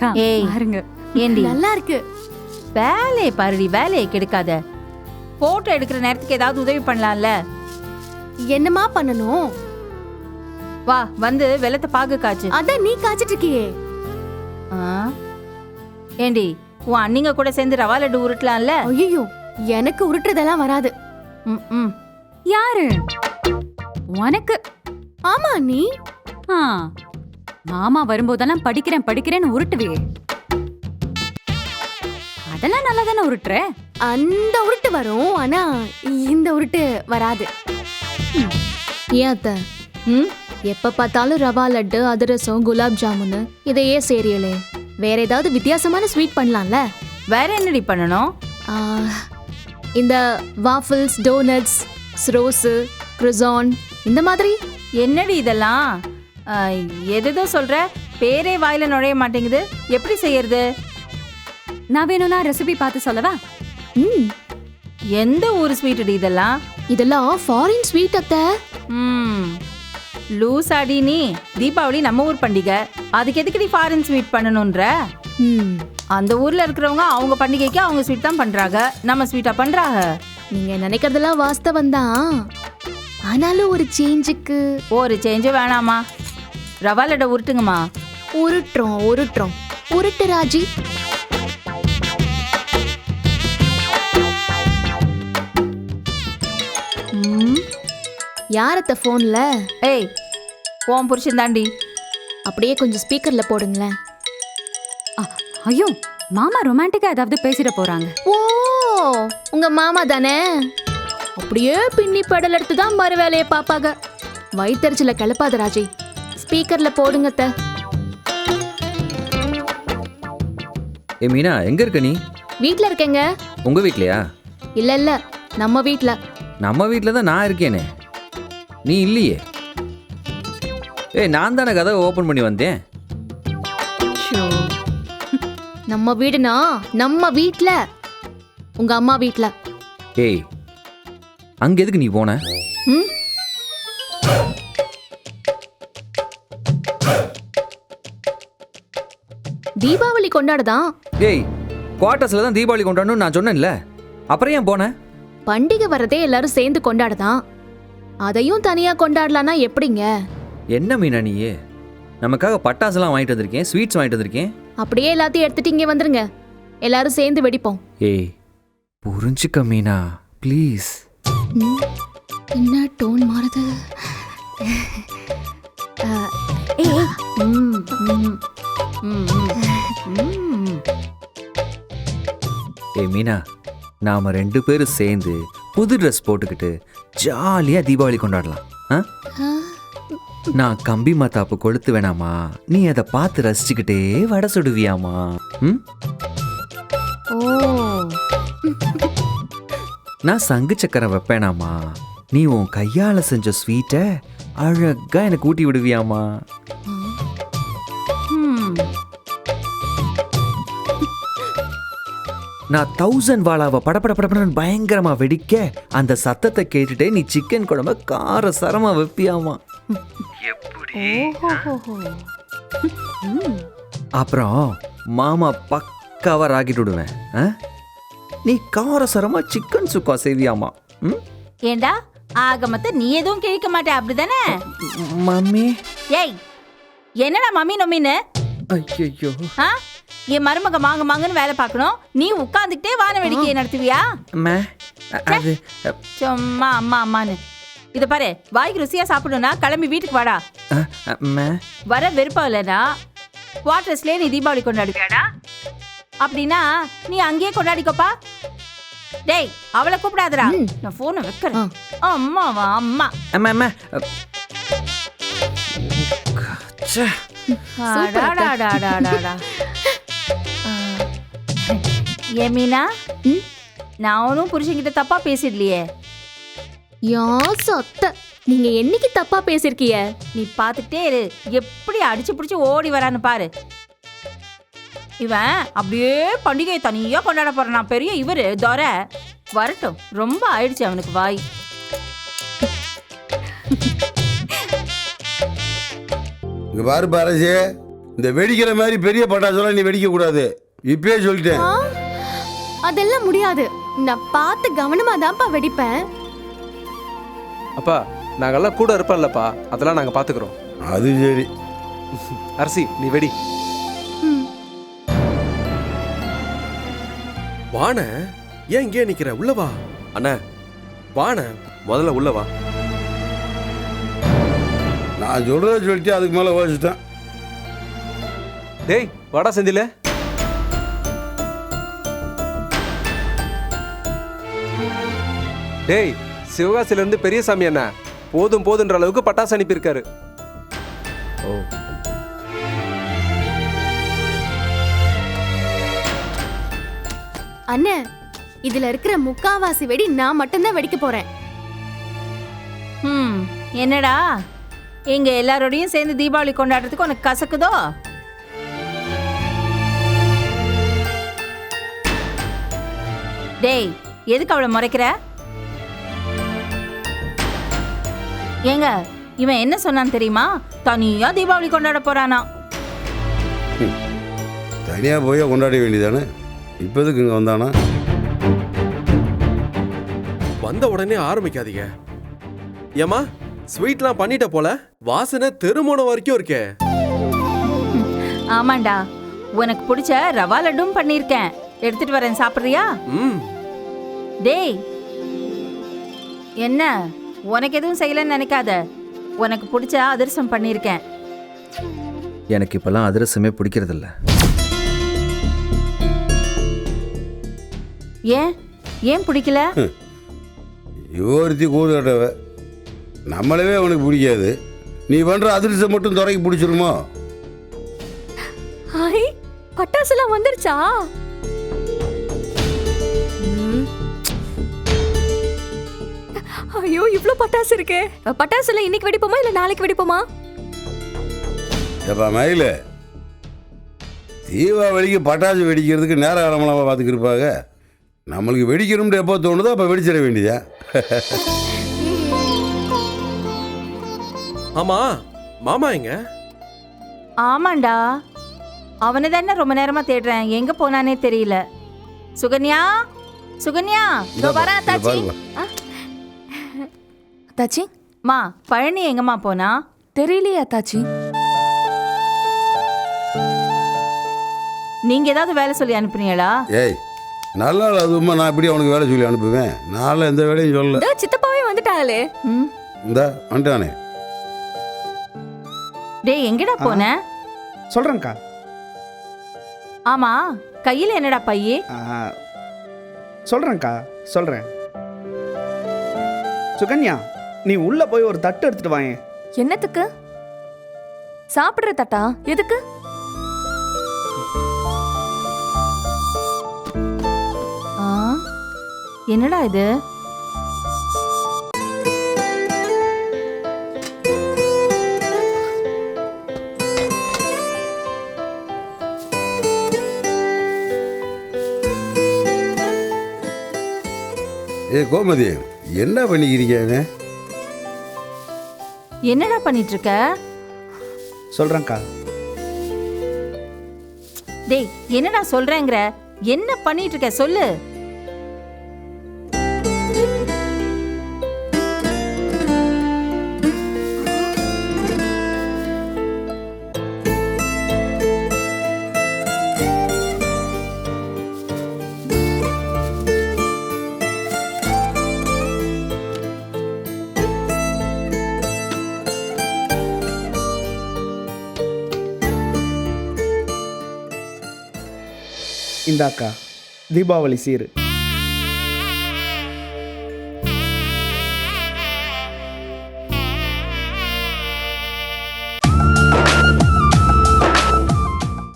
அக்கா ஏய். பாருங்க. ஏண்டி? நல்லா இருக்கு வேலையை பாருடி வேலையை கெடுக்காத. போட்டோ எடுக்கிற நேரத்துக்கு ஏதாவது உதவி பண்ணலாம்ல. என்னமா பண்ணணும்? வா வந்து வெள்ளத்தை பாகு காய்ச்சு. அதான் நீ காய்ச்சிட்டு இருக்கியே ஆ? ஏண்டி உன் அண்ணிங்க கூட சேர்ந்து ரவா லட்டு உருட்டலாம்ல? ஐயோ எனக்கு உருட்டுறதெல்லாம் வராது. ம், ம். யாரு? உனக்கு. ஆமா நீ? ஆ. மாமா வரும்போதெல்லாம் படிக்கிறேன் படிக்கிறேன்னு உருட்டுவே. அதெல்லாம் நல்லா தானே உருட்டுற? அந்த உருட்டு வரும் ஆனா இந்த உருட்டு வராது. ஏன் அத்தை? ம்? எப்ப பார்த்தாலும் ரவா லட்டு அதிரசம் குலாப் ஜாமுன் இதையே சேரியலே வேற ஏதாவது வித்தியாசமான ஸ்வீட் பண்ணலாம்ல? வேற என்னடி பண்ணணும்? இந்த வாஃபிள்ஸ் டோனட்ஸ் ஸ்ரோஸு குரிசான் இந்த மாதிரி. என்னடி இதெல்லாம்? ஆ, எதேதோ சொல்ற? பேரே வாயில நுழைய மாட்டேங்குது. எப்படி செய்யறது? நான் வேணும்னா ரெசிபி பார்த்து சொல்லவா? ம். எந்த ஊர் ஸ்வீட்டுடி இதெல்லாம்? இதெல்லாம் ஃபாரின் ஸ்வீட் அத்தை. ம். லூஸ் அடி நீ தீபாவளி நம்ம ஊர் பண்டிகை. அதுக்கு எதுக்கு நீ ஃபாரின் ஸ்வீட் பண்ணணுன்ற ம். அந்த ஊர்ல இருக்கிறவங்க அவங்க பண்டிகைக்கு அவங்க ஸ்வீட் தான் பண்றாங்க. நம்ம ஸ்வீட்டா பண்றாங்க. நீங்க நினைக்கிறதெல்லாம் வாஸ்தவம் தான் ஆனாலும் ஒரு சேஞ்சுக்கு ஒரு சேஞ்சும் வேணாமா? ரவா லட்டை உருட்டுங்கம்மா. உருட்டுறோம் உருட்டுறோம். உருட்டு ராஜி. யாரத்த ஃபோன்ல ஏய் உன் புருஷன் தாண்டி. அப்படியே கொஞ்சம் ஸ்பீக்கர்ல போடுங்களேன். ஐயோ மாமா ரொமான்டிக்கா ஏதாவது பேசிட போறாங்க. ஓ உங்க மாமா தானே? அப்படியே பின்னி பெடல் எடுத்து தான் மறு வேலையை பாப்பாங்க வயிற்றுல கிளப்பாத ராஜி. ஸ்பீக்கர்ல போடுங்க அத்தை. ஏ மீனா எங்க இருக்க நீ? வீட்ல இருக்கேங்க. உங்க வீட்லயா? இல்ல இல்ல நம்ம வீட்ல. நம்ம வீட்டில் தான் நான் இருக்கேனே. நீ இல்லையே. ஏய் நான் தானே கதவை ஓப்பன் பண்ணி வந்தேன்? நம்ம வீடுனா நம்ம வீட்ல. உங்க அம்மா வீட்ல. ஏய் அங்க எதுக்கு நீ போன? ம்? தீபாவளி கொண்டாடுதான் ஏய் குவார்ட்டர்ஸில் தான் தீபாவளி கொண்டாடணும்னு நான் சொன்னேன்ல. அப்புறம் ஏன் போனேன் பண்டிகை வரதே எல்லாரும் சேர்ந்து கொண்டாடுதான் அதையும் தனியா கொண்டாடலான்னா எப்படிங்க? என்ன மீனா நீ நமக்காக பட்டாசுலாம் வாங்கிட்டு வந்திருக்கேன் ஸ்வீட்ஸ் வாங்கிட்டு வந்திருக்கேன். அப்படியே எல்லாத்தையும் எடுத்துட்டு இங்க வந்துருங்க. எல்லாரும் சேர்ந்து வெடிப்போம். ஏய் புரிஞ்சுக்க மீனா ப்ளீஸ் என்ன டோன் மாறுது? ஏய் ம், ம், ஏய் மீனா நாம ரெண்டு பேரும் சேர்ந்து புது ட்ரெஸ் போட்டுக்கிட்டு ஜாலியாக தீபாவளி கொண்டாடலாம். ஆ? நான் கம்பி மத்தாப்பு கொளுத்து வேணாமா? நீ அதை பார்த்து ரசிச்சுக்கிட்டே வடை சுடுவியாமா? ம்? ஓ. நான் சங்கு சக்கரம் வைப்பேனாமா? நீ உன் கையால செஞ்ச ஸ்வீட்டை அழகா எனக்கு ஊட்டி விடுவியாமா. நான் தௌசண்ட் வாளாவை படபட படபடன்னு பயங்கரமா வெடிக்க அந்த சத்தத்தை கேட்டுட்டே நீ சிக்கன் குழம்ப கார சரமா வைப்பியாமா அப்புறம் மாமா பக்காவா ராக்கிட்டு விடுவேன் ஆ? நீ காரசரமா சிக்கன் சுக்கா செய்வியாமா ம்? ஏண்டா? ஆக மொத்தம் நீ எதுவும் கிழிக்க மாட்டே அப்படிதானே? மம்மி. ஏய் என்னடா மம்மி நொம்மின்னு ஐயோ ஆ? என் மருமக மாங்க மாங்கன்னு வேலை பார்க்கணும். நீ உட்காந்துக்கிட்டே வான வேடிக்கையை நடத்துவியா? சும்மா அம்மா அம்மான்னு. இத பாரு வாய்க்கு ருசியா சாப்பிடணும்னா கிளம்பி வீட்டுக்கு வாடா. வர விருப்பம் இல்லைன்னா குவார்டர்ஸ்லயே நீ தீபாவளி கொண்டாடுவியாடா? அப்படின்னா நீ அங்கேயே கொண்டாடிக்கோப்பா. டேய் அவளை கூப்பிடாதடா. நான் போனை. வைக்கிறேன். அம்மாவா அம்மா. அம்மா அம்மா. ச்சே. ஏமீனா? ம்? நான் ஒன்றும் புருஷன்கிட்ட தப்பா பேசிடலையே. யா சத்த. நீங்க என்னைக்கு தப்பா பேசிருக்கீங்க? நீ பார்த்துட்டே இரு. எப்படி அடிச்சு பிடிச்சு ஓடி வரான்னு பாரு. இவன் அப்படியே பண்டிகையை தனியா கொண்டாட போறான். பெரிய இவரு தொர. வரட்டும். ரொம்ப ஆயிடுச்சு அவனுக்கு வாய். இங்க பாரு பாரஜி இந்த வெடிக்கிற மாதிரி பெரிய பட்டாசுலாம் நீ வெடிக்க கூடாது இப்பயே சொல்லிட்டேன். அதெல்லாம் முடியாது. நான் பார்த்து கவனமா தான்ப்பா வெடிப்பேன். அப்பா நாங்கெல்லாம் கூட இருப்போம்லப்பா அதெல்லாம் நாங்கள் பார்த்துக்குறோம். அது சரி. அரசி நீ வெடி. வாண ஏன் இங்கே நிக்கிற? உள்ள வா. அண்ணா வாண முதல்ல உள்ள வா. நான் சொல்றத சொல்லிட்டு அதுக்கு மேலே யோசிச்சிட்டேன். டேய் வாடா செந்தில. டேய் சிவகாசில இருந்து பெரியசாமி அண்ணா போதும் போதுன்ற அளவுக்கு பட்டாசு அனுப்பியிருக்காரு. ஓ. அண்ணே இதுல இருக்கிற முக்காவாசி வெடி நான் மட்டும்தான் வெடிக்க போறேன். ம் என்னடா? எங்க எல்லாரோடையும் சேர்ந்து தீபாவளி கொண்டாடுறதுக்கு உனக்கு கசக்குதோ? டேய் எதுக்கு அவளை முறைக்கிற? ஏங்க இவன் என்ன சொன்னான் தெரியுமா? தனியா தீபாவளி கொண்டாட போறானா? தனியாக போய் கொண்டாட வேண்டியதானே? இப்போ எதுக்கு இங்கே வந்தானா? வந்த உடனே ஆரம்பிக்காதீங்க. ஏமா ஸ்வீட்லாம் பண்ணிட்ட போல வாசனை தெருமோன வரைக்கும் இருக்கே. ஆமாண்டா உனக்கு பிடிச்ச ரவா லட்டும் பண்ணியிருக்கேன் எடுத்துட்டு வரேன் சாப்பிட்றியா? ம். டேய் என்ன? உனக்கு எதுவும் செய்யலன்னு நினைக்காத. உனக்கு பிடிச்ச அதிரசம் பண்ணியிருக்கேன். எனக்கு இப்போல்லாம் அதிரசமே பிடிக்கிறதில்ல. ஏன்? ஏன் பிடிக்கல? ஒருத்தி கூறு கட்டவ நம்மளவே அவனுக்கு பிடிக்காது. நீ பண்ணுற அதிர்ஷ்டம் மட்டும் துறைக்கு பிடிச்சிருமோ ஹாய் பட்டாசுலாம் வந்துருச்சா? இவ்ளோ பட்டாசு இருக்கே? பட்டாசுல இன்னைக்கு வெடிப்போமா இல்ல நாளைக்கு வெடிப்போமா? ஏப்பா மயில? தீபாவளிக்கு பட்டாசு வெடிக்கிறதுக்கு நேர காலமெல்லாம் பார்த்துக்கிருப்பாங்க நம்மளுக்கு வெடிக்கணும்னு எப்போ தோணுதோ அப்போ வெடிச்சிட வேண்டியதா? ஆமா மாமா எங்க? ஆமாண்டா. அவனை தானே ரொம்ப நேரமா தேடுறேன். எங்க போனானே தெரியல. சுகன்யா? சுகன்யா இதோ வரேன் தாச்சி. பாருங்க தாச்சி மா பழனி எங்கம்மா போனா? தெரியலையா தாச்சி நீங்க ஏதாவது வேலை சொல்லி அனுப்புனீங்களா? ஏய் நல்ல நாள் அதுவுமா நான் இப்படி அவனுக்கு வேலை சொல்லி அனுப்புவேன்? நாளை எந்த வேலையும் சொல்லல. இதோ சித்தப்பாவே வந்துட்டாளே. ம். இந்த வந்துட்டானே. டேய் எங்கடா போன? சொல்கிறேங்க்கா ஆமா கையில என்னடா பையே? சொல்கிறேங்க்கா சொல்கிறேன் சுகன்யா நீ உள்ளே போய் ஒரு தட்டு எடுத்துட்டு வாயேன். என்னத்துக்கு? சாப்பிடுற தட்டா? எதுக்கு? ஆ என்னடா இது? ஏ கோமதி என்ன பண்ணிக்கிறீங்க? என்னடா பண்ணிட்டு இருக்க சொல்கிறேங்க்கா டேய் என்னடா சொல்றேங்கிற? என்ன பண்ணிட்டு இருக்க சொல்லு. இந்தாக்கா தீபாவளி சீரு.